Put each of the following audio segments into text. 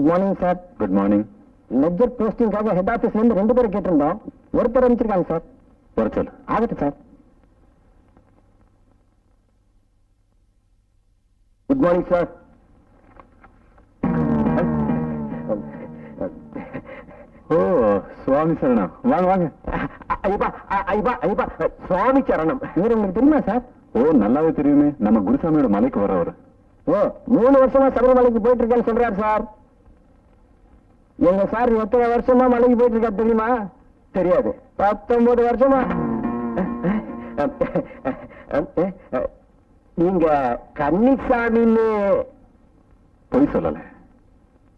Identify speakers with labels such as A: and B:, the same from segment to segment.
A: Good morning sir
B: good morning
A: ledger போஸ்டிங்காக head ஆபீஸ்ல இருந்து ரெண்டு பேரும் கேட்டிருந்தோம். ஒருத்தர் அனுப்பிச்சிருக்காங்க சார்
B: வர சொல்லு.
A: ஆகட்டும் சார்
B: குட் மார்னிங் சார் ஓ சுவாமி சரணம். வாங்க வாங்க.
A: ஐயப்பா ஐயப்பா ஐயப்பா சுவாமி சரணம். இவர் உங்களுக்கு தெரியுமா சார்
B: ஓ நல்லாவே தெரியுமே. நம்ம குருசாமியோட மலைக்கு வரவர்
A: ஓ மூணு வருஷமா சபரிமலைக்கு போயிட்டு இருக்கேன்னு சொல்றாரு சார் எங்க சார் எத்தனை வருஷமா மலைக்கு போயிட்டு இருக்காரு தெரியுமா? தெரியாது. பத்தொன்பது வருஷமா. நீங்க கன்னிசாமின்னு
B: பொய் சொல்லல.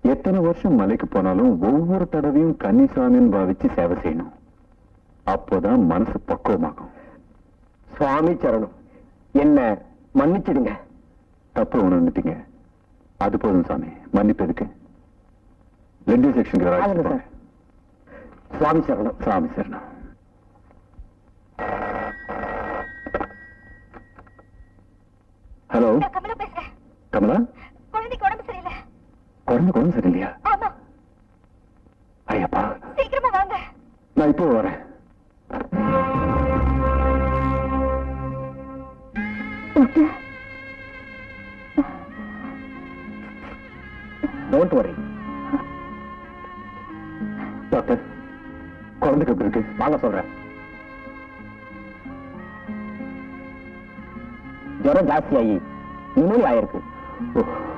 B: எத்தனை வருஷம் மலைக்கு போனாலும் ஒவ்வொரு தடவையும் கன்னிசாமின்னு பாவிச்சு சேவை செய்யணும். அப்போதான் மனசு பக்குவமாகும்.
A: சுவாமி சரணம். என்ன மன்னிச்சிடுங்க.
B: தப்பு உணர்ந்துட்டீங்க அது போதும் சாமி. மன்னிப்பு எதுக்கு? ரெண்டு செக்ஷன்
A: ஆகட்டும் சார். சுவாமி சரணம்.
B: சாமி சரணம். ஹலோ.
C: நான் கமலா குழந்தைக்கு உடம்பு சரியில்லை.
B: குழந்தை குழந்தை சரியில்லையா?
C: ஆமா.
B: ஐயப்பா.
C: சீக்கிரமா வாங்க.
B: நான் இப்போ வரேன்.
A: Don't worry
B: doctor. குழந்தைக்கு எப்படி இருக்கு.
A: வாங்க சொல்றேன். ஜுரம் ஜாஸ்தியாகி நிமோனியா ஆயிருக்கு.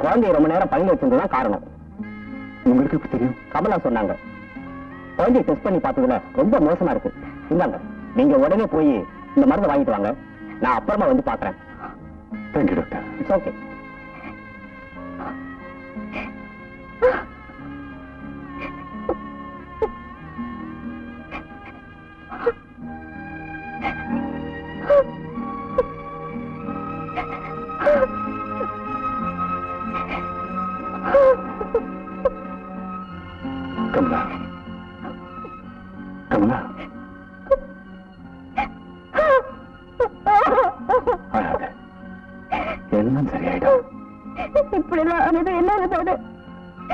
A: குழந்தைய ரொம்ப நேரம் பையன் வச்சிருந்ததுதான் காரணம்.
B: உங்களுக்கு எப்படி தெரியும்?
A: கமலா சொன்னாங்க. குழந்தைய டெஸ்ட் பண்ணி பார்த்ததுல ரொம்ப மோசமா இருக்கு. இந்தாங்க நீங்க உடனே போய் இந்த மருந்து வாங்கிட்டு வாங்க. நான் அப்புறமா வந்து பாக்குறேன்
B: தேங்க்யூ டாக்டர்
A: இட்ஸ் ஓகே
C: இப்படி எல்லாம் ஆனது என்ன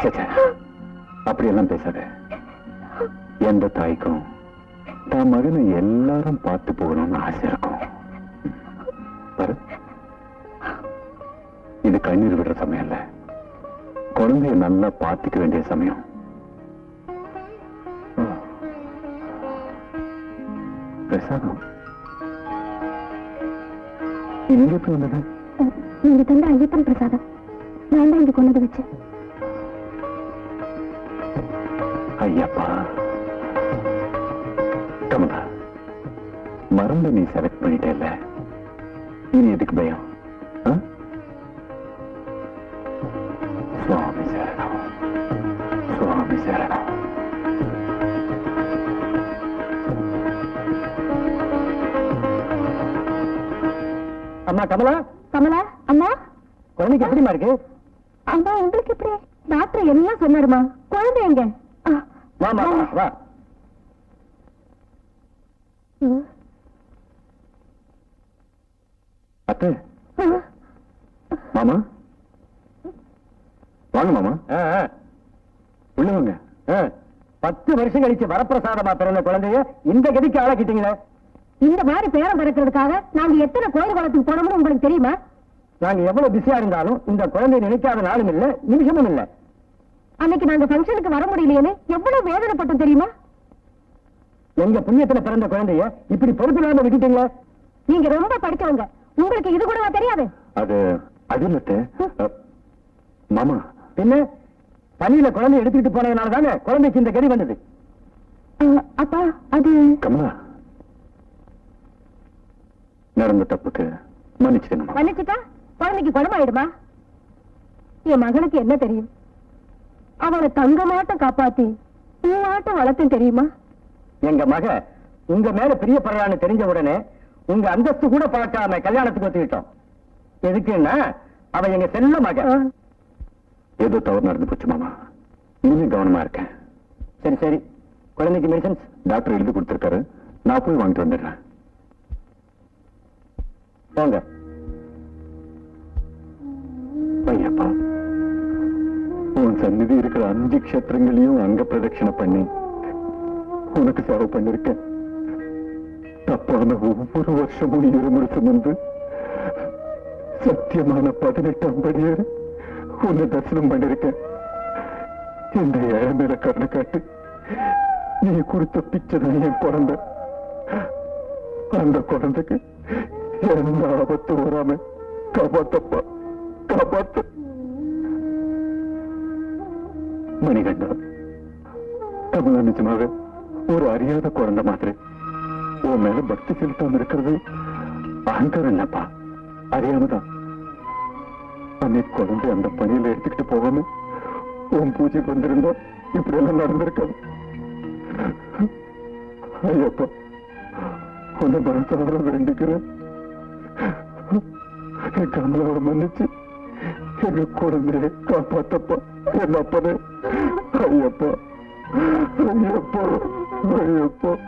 B: சே, சே. அப்படியெல்லாம் பேசாத. எந்த தாய்க்கும் தான் மகனை எல்லாரும் பார்த்து போகணும்னு ஆசை இருக்கும். இது கண்ணீர் விடுற சமயம் இல்ல. குழந்தைய நல்லா பார்த்துக்க வேண்டிய சமயம். பிரசாதம் இங்க எப்படி வந்தது?
C: நீங்க தந்த ஐயப்பன் பிரசாதம். நான் தான் இங்க கொண்டு வச்சேன்
B: ஐயப்பா கமலா மருந்து நீ செலக்ட் பண்ணிட்டேல்ல? இனி எதுக்கு பயம்? சுவாமி சரணம். சுவாமி சரணம்.
A: அம்மா கமலா?
C: கமலா அம்மா?
A: குழந்தைக்கு எப்படிமா இருக்கு?
C: அம்மா உங்களுக்கு எப்படி? டாக்டர் எல்லாம் சொன்னாருமா? குழந்தை எங்க?
A: வாமா வா.
B: அத்தை. மாமா. வாங்க மாமா.
A: ஆ, ஆ.
B: உள்ள வாங்க.
A: பத்து வருஷம் கழிச்சு வரப்பிரசாதமா பிறந்த குழந்தைய இந்த கதிக்கு ஆளாக்கிட்டீங்களே.
C: இந்த மாதிரி பேரம் பிறக்கிறதுக்காக நாங்க எத்தனை கோயில் குளத்துக்கு போனோம்னு உங்களுக்கு தெரியுமா?
A: நாங்க எவ்வளவு பிஸியா இருந்தாலும் இந்த குழந்தைய நினைக்காத நாளும் இல்ல நிமிஷமும் இல்ல.
C: அன்னைக்கு நாங்க ஃபங்க்ஷனுக்கு வர முடியலையேன்னு எவ்வளவு வேதனைப்பட்டோம் தெரியுமா?
A: எங்க புண்ணியத்துல பிறந்த குழந்தைய இப்படி பொறுப்பு இல்லாம விட்டுட்டீங்களே?
C: நீங்க ரொம்ப படிச்சவங்க. உங்களுக்கு இது கூடவா தெரியாது?
B: அது அது இல்ல அத்தை. அ, மாமா.
A: பின்ன பள்ளியில குழந்தைய எடுத்துக்கிட்டு போனதுனால தானே குழந்தைக்கு இந்த கதி வந்தது?
C: அப்பா அது
B: கமலா. நடந்த தப்புக்கு மன்னிச்சிடுங்கம்மா
C: மன்னிச்சுட்டா? குழந்தைக்கு குணமாயிடுமா? என் மகனுக்கு என்ன தெரியும்? அவளை தங்கமாட்டம் காப்பாத்தி பூவாட்டம் வளர்த்தேன் தெரியுமா?
A: எங்க மக உங்க மேல பிரியப்படுறான்னு தெரிஞ்ச உடனே உங்க அந்தஸ்து கூட பார்க்காம கல்யாணத்துக்கு ஒத்துக்கிட்டோம். எதுக்குன்னா அவ எங்க செல்ல மக.
C: ஆ,
B: ஏதோ தவறு நடந்து போச்சு மாமா. இனிமே கவனமா இருக்கேன்
A: சரி சரி. குழந்தைக்கு மெடிசன்ஸ்
B: டாக்டர் எழுதி கொடுத்திருக்காரு. நான் போய் வாங்கிட்டு வந்துடுறேன்.
A: போங்க
B: ஐயப்பா உன் சந்நிதி இருக்கிற அஞ்சு க்ஷேத்திரங்களையும் அங்க பிரதட்சணை பண்ணி. உனக்கு சேவை பண்ணிருக்கேன். தப்பான ஒவ்வொரு வருஷமும் இருமுறை சுமந்து சத்தியமான பதினெட்டாம் படியேறி உன்னை தரிசனம் பண்ணிருக்கேன். இந்த ஏழை மேல கருணை காட்டு நீ கொடுத்த பிச்சைதான் என் குழந்தை. அந்த குழந்தைக்கு எந்த ஆபத்து வராம காப்பாத்தப்பா. காப்பாற்று மணிகண்டா கமலா நிஜமாக ஒரு அறியாத குழந்தை மாதிரி. உன் மேல பக்தி செலுத்தாம இருக்கிறது அகங்காரம் இல்லப்பா. அறியாமதான். அன்னைக்கு குழந்தை அந்த பணியில எடுத்துக்கிட்டு போகாம உன் பூஜைக்கு வந்திருந்தா இப்படி எல்லாம் நடந்திருக்காது ஐயப்பா உன்னை மனசார வேண்டிக்கிறேன். என் கமலாவை மன்னிச்சு குழந்தைய காப்பாத்தப்பா. என் அப்பனே ஐயப்பா. ஐயப்பா. ஐயப்பா.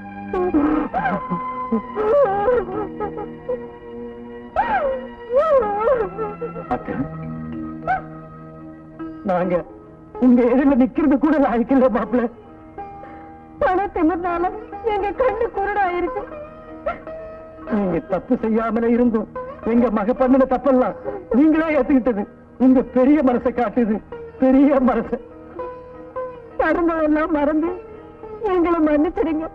B: அத்தை.
A: நாங்க உங்க எதிரில நிக்கிறது கூட லாய்க்கல மாப்பிள்ள.
C: பணத்தினால எங்க கண்ணு குருடாயிருச்சு.
A: நீங்க தப்பு செய்யாமலே இருந்தும். எங்க மக பண்ணின தப்பெல்லாம் நீங்களே ஏத்துக்கிட்டது. உங்க பெரிய மனசை காட்டுது பெரிய மனசு.
C: நடந்ததெல்லாம் மறந்து எங்களை மன்னிச்சிடுங்க.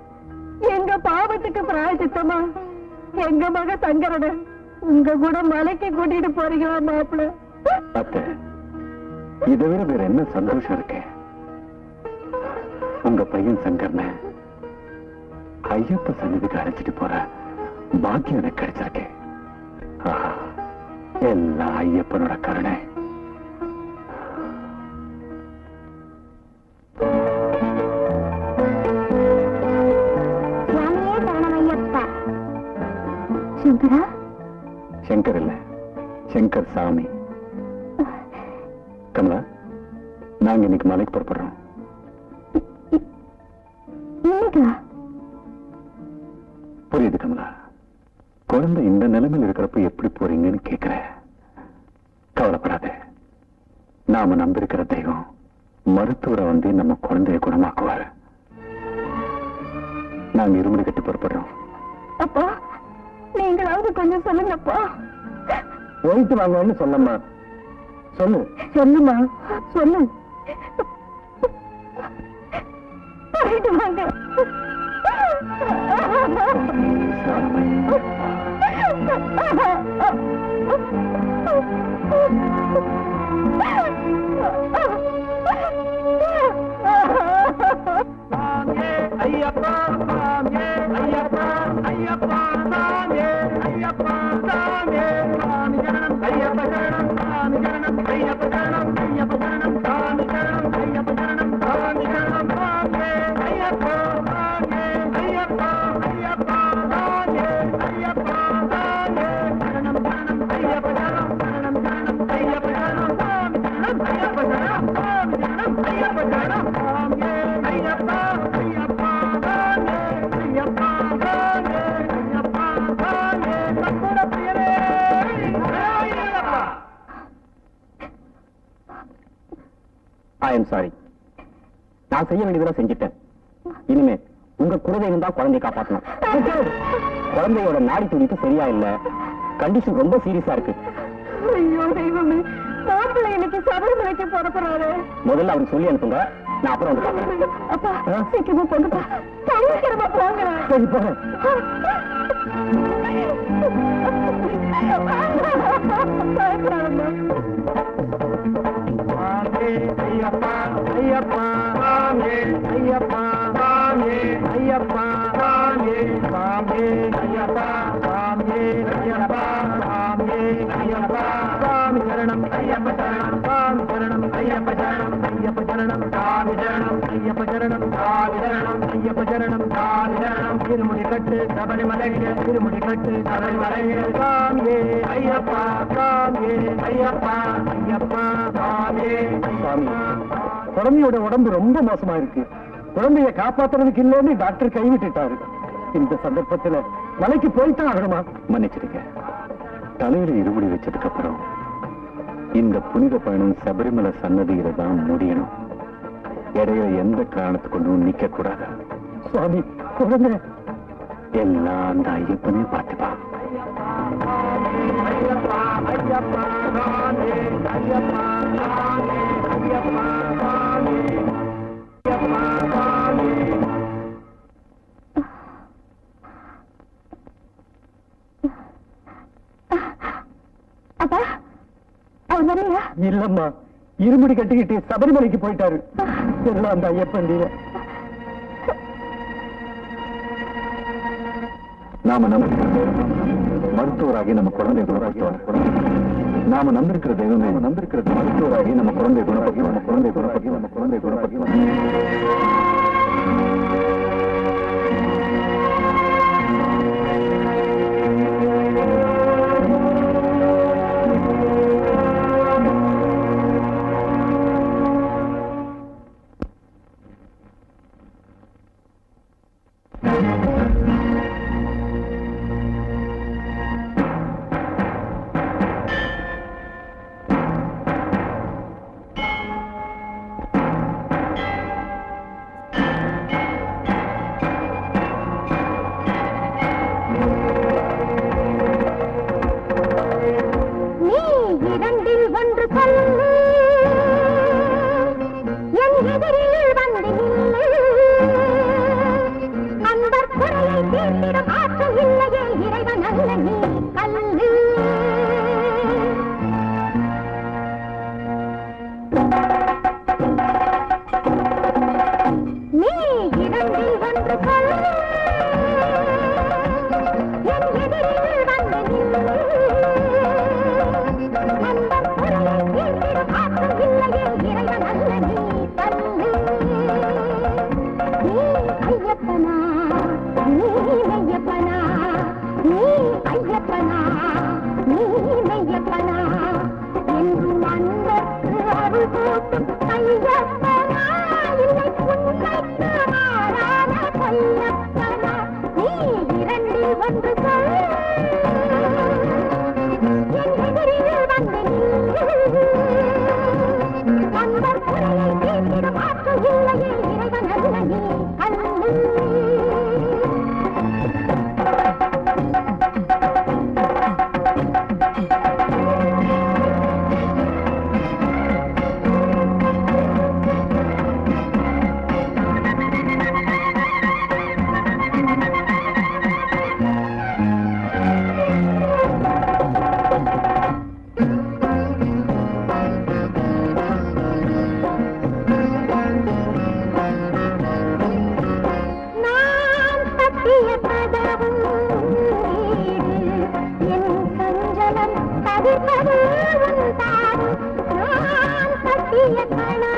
C: எங்க பாவத்துக்கு பிராயச்சித்தமா? எங்க மக சங்கரனை உங்க கூட மலைக்கு கூட்டிட்டு போறீங்களா மாப்பிள்ள?
B: இதை விட வேற என்ன சந்தோஷம் இருக்கு? உங்க பையன் சங்கர்ன ஐயப்ப சன்னதிக்கு அழைச்சிட்டு போற பாக்கியம் எனக்கு கிடைச்சிருக்கேன் ஆஹா, எல்லாம் ஐயப்பனோட கருணை.
C: சங்கர்
B: இல்ல சங்கர் சாமி. கமலா நாங்க இன்னைக்கு மலைக்கு புறப்படுறோம். புரியுது கமலா. குழந்தை இந்த நிலைமையில் இருக்கிறப்ப எப்படி போறீங்கன்னு கேக்குற. கவலைப்படாத. நாம நம்பியிருக்கிற தெய்வம் மருத்துவரை வந்து நம்ம குழந்தைய குணமாக்குவாரு. நாங்க இருமுடி கட்டி புறப்படுறோம்.
C: அப்பா நீங்களாவது கொஞ்சம் சொல்லுங்கப்பா.
A: போயிட்டு வாங்கன்னு சொன்னம்மா. சொல்லு.
C: சொல்லுமா? சொல்லு. போயிட்டு வாங்க.
A: ஐயப்பா ஐயப்பா ஐயப்பா. ஐயப்பா சாமி சாமி சரணம்
D: ஐ எம் சாரி நான் செய்ய வேண்டியதெல்லாம் செஞ்சுட்டேன். இனிமே உங்க குலதெய்வம் தான் குழந்தையை காப்பாற்றணும் குழந்தையோட நாடி துடிப்பு சரியா இல்ல. கண்டிஷன் ரொம்ப சீரியஸா இருக்கு.
C: ஐயோ தெய்வமே மாப்பிள்ளை இன்னைக்கு சபரிமலைக்கு புறப்படுறாரு
D: முதல்ல அவருக்கு சொல்லி அனுப்புங்க. நான் அப்புறம் வந்து பாக்குறேன்
C: அப்பா சீக்கிரமா போங்கப்பா. சீக்கிரமா போங்க.
A: சரி போறேன்
C: பயப்படாதம்மா
A: சாமி ஐயப்பா ஐயப்பா சாமி ஐயப்பா சாமி ஐயப்பா சாமி சாமி ஐயப்பா சாமி ஐயப்பா சாமி ஐயப்பா சாமி சரணம் ஐயப்ப சரணம் சாமி சரணம் ஐயப்ப சரணம் ஐயப்ப சரணம் சாமி சரணம் ஐயப்ப சரணம் சாமி சரணம் ஐயப்ப சரணம். திருமுடி கட்டு சபரிமலைக்கு திருமுடி கட்டு சபரிமலைக்கு சாமியே ஐயப்பா சாமியே ஐயப்பா ஐயப்பா சாமியே
D: சாமி.
A: குழந்தையோட உடம்பு ரொம்ப மோசமா இருக்கு. குழந்தைய காப்பாத்துறதுக்கு இல்லைன்னு டாக்டர் கைவிட்டுட்டாரு. இந்த சந்தர்ப்பத்துல மலைக்கு போயிட்டான் ஆகணுமா?
B: மன்னிச்சிருக்க தலையில இருமுடி வச்சதுக்கு அப்புறம் இந்த புனித பயணம் சபரிமலை சன்னதியில தான் முடியணும். இடையில எந்த காரணத்துக்கு கொண்டும் நிக்க கூடாது
D: சுவாமி குழந்தை
B: எல்லாம் அந்த ஐயப்பனே
C: பார்த்துப்பான்
D: இல்லம்மா இருமுடி கட்டிக்கிட்டு சபரிமலைக்கு போயிட்டாரு. எல்லாம் அந்த ஐயப்பன் தீவை
B: நாம நம்ப. மருத்துவராகி நம்ம குழந்தை குணப்படுத்துவார் நாம நம்பிருக்கிற தெய்வம் நம்ம நம்பிருக்கிற மருத்துவராகி நம்ம குழந்தை குணப்படுத்தி நம்ம குழந்தை குணப்படுத்தி நம்ம குழந்தை குணப்படுத்தி
C: நீ மெய்ய நான் கட்டிய
A: கணா